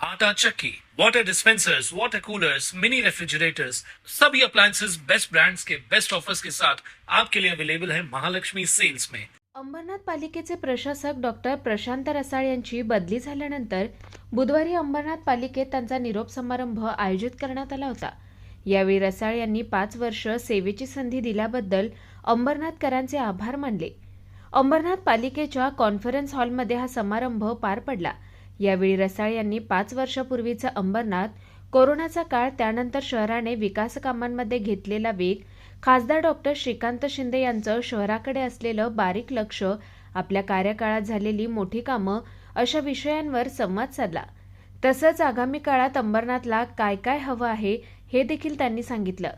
आटा चक्की, water dispensers water coolers mini refrigerators सभी appliances best brands के बेस्ट ऑफर्स के साथ आपके लिए अवेलेबल है महालक्ष्मी सेल्स में। अंबरनाथ पालिकेचे प्रशासक डॉक्टर प्रशांत रसाळ यांची बदली झाल्यानंतर बुधवारी अंबरनाथ पालिकेत त्यांचा निरोप समारंभ आयोजित करण्यात आला होता. यावेळी रसाळ यांनी पाच वर्ष सेवेची संधी दिल्याबद्दल अंबरनाथकरांचे आभार मानले. अंबरनाथ पालिकेच्या कॉन्फरन्स हॉलमध्ये हा समारंभ पार पडला. यावेळी रसाळ यांनी पाच वर्षापूर्वीचं अंबरनाथ कोरोनाचा काळ त्यानंतर शहराने विकास कामांमध्ये घेतलेला वेग खासदार डॉक्टर श्रीकांत शिंदे यांचं शहराकडे असलेलं बारीक लक्ष आपल्या कार्यकाळात झालेली मोठी कामं अशा विषयांवर संवाद साधला. तसंच आगामी काळात अंबरनाथला काय काय हवं आहे हे देखील त्यांनी सांगितलं.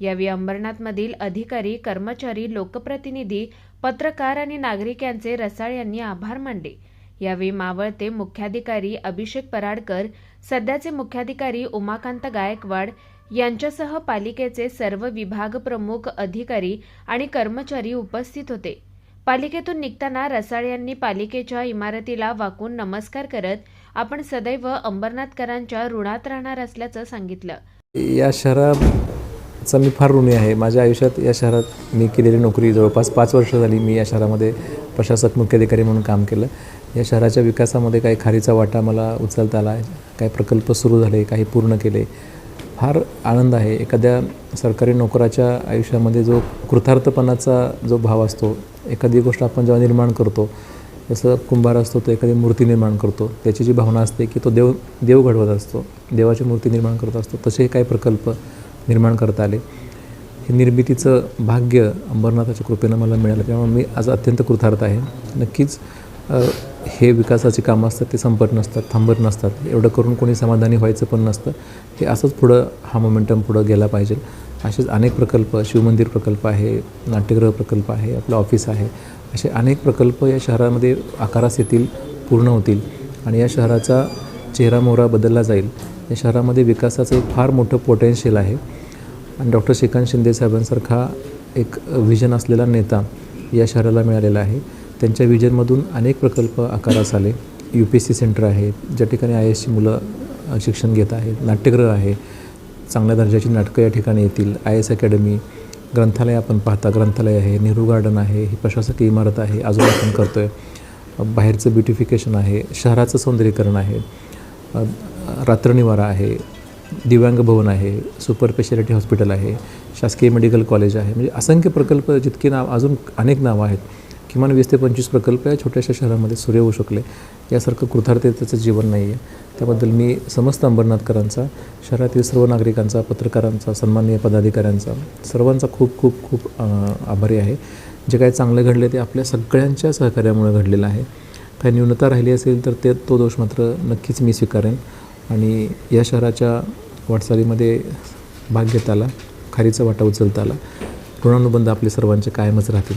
यावेळी अंबरनाथमधील अधिकारी कर्मचारी लोकप्रतिनिधी पत्रकार आणि नागरिक यांचे रसाळ यांनी आभार मानले. यावेळी मावळते मुख्याधिकारी अभिषेक पराडकर सध्याचे मुख्याधिकारी उमाकांत गायकवाड यांच्यासह पालिकेचे सर्व विभाग प्रमुख अधिकारी आणि कर्मचारी उपस्थित होते. पालिकेतून निघताना रसाळ यांनी पालिकेच्या इमारतीला वाकून नमस्कार करत आपण सदैव अंबरनाथकरांच्या ऋणात राहणार असल्याचं सांगितलं. या शहराचा मी फार ऋणी आहे. माझ्या आयुष्यात या शहरात मी केलेली नोकरी जवळपास पाच वर्ष झाली मी या शहरामध्ये प्रशासक मुख्याधिकारी म्हणून काम केलं. या शहराच्या विकासामध्ये काही खारीचा वाटा मला उचलता आला. काही प्रकल्प सुरू झाले काही पूर्ण केले. फार आनंद आहे. एखाद्या सरकारी नोकराच्या आयुष्यामध्ये जो कृतार्थपणाचा जो भाव असतो एखादी गोष्ट आपण जेव्हा निर्माण करतो जसं कुंभार असतो तो एखादी मूर्ती निर्माण करतो. त्याची जी भावना असते की तो देव देव घडवत असतो देवाची मूर्ती निर्माण करत असतो तसे काही प्रकल्प निर्माण करता आले. हे निर्मितीचं भाग्य अंबरनाथाच्या कृपेनं मला मिळालं त्यामुळे मी आज अत्यंत कृतार्थ आहे. नक्कीच हे विकासाची कामं असतात ते संपत नसतात थांबत नसतात. एवढं करून कोणी समाधानी व्हायचं पण नसतं. हे असंच पुढं हा मोमेंटम पुढं गेला पाहिजे. असेच अनेक प्रकल्प शिवमंदिर प्रकल्प आहे नाट्यगृह प्रकल्प आहे आपलं ऑफिस आहे. असे अनेक प्रकल्प या शहरामध्ये आकारास येतील पूर्ण होतील आणि या शहराचा चेहरा मोहरा बदलला जाईल. या शहरामध्ये विकासाचं एक फार मोठं पोटेन्शियल आहे. आणि डॉक्टर श्रीकांत शिंदे साहेबांसारखा एक व्हिजन असलेला नेता या शहराला मिळालेला आहे. त्यांच्या विजनमधून अनेक प्रकल्प आकारास आले. U P S C centre आहे ज्या ठिकाणी आय एसची मुलं शिक्षण घेत आहेत नाट्यगृह आहे. चांगल्या दर्जाची नाटकं या ठिकाणी येतील. आय एस अकॅडमी ग्रंथालय आपण पाहता ग्रंथालय आहे नेहरू गार्डन आहे ही प्रशासकीय इमारत आहे अजून आपण करतो आहे बाहेरचं ब्युटिफिकेशन आहे शहराचं सौंदर्यीकरण आहे. रात्रनिवारा आहे दिव्यांग भवन आहे सुपर स्पेशालिटी हॉस्पिटल आहे शासकीय मेडिकल कॉलेज आहे. म्हणजे असंख्य प्रकल्प जितके नाव अजून अनेक नावं आहेत. किमान वीस ते पंचवीस प्रकल्प या छोट्याशा शहरामध्ये सुरू होऊ शकले. यासारखं कृतार्थतेचं जीवन नाही आहे त्याबद्दल मी समस्त अंबरनाथकरांचा शहरातील सर्व नागरिकांचा पत्रकारांचा सन्माननीय पदाधिकाऱ्यांचा सर्वांचा खूप खूप खूप आभारी आहे. जे काही चांगलं घडले ते आपल्या सगळ्यांच्या सहकार्यामुळे घडलेलं आहे. काही न्यूनता राहिली असेल तर ते तो दोष मात्र नक्कीच मी स्वीकारेन. आणि या शहराच्या वाटचालीमध्ये भाग घेता आला खारीचा वाटा उचलता आला ऋणानुबंध आपले सर्वांचे कायमच राहतील.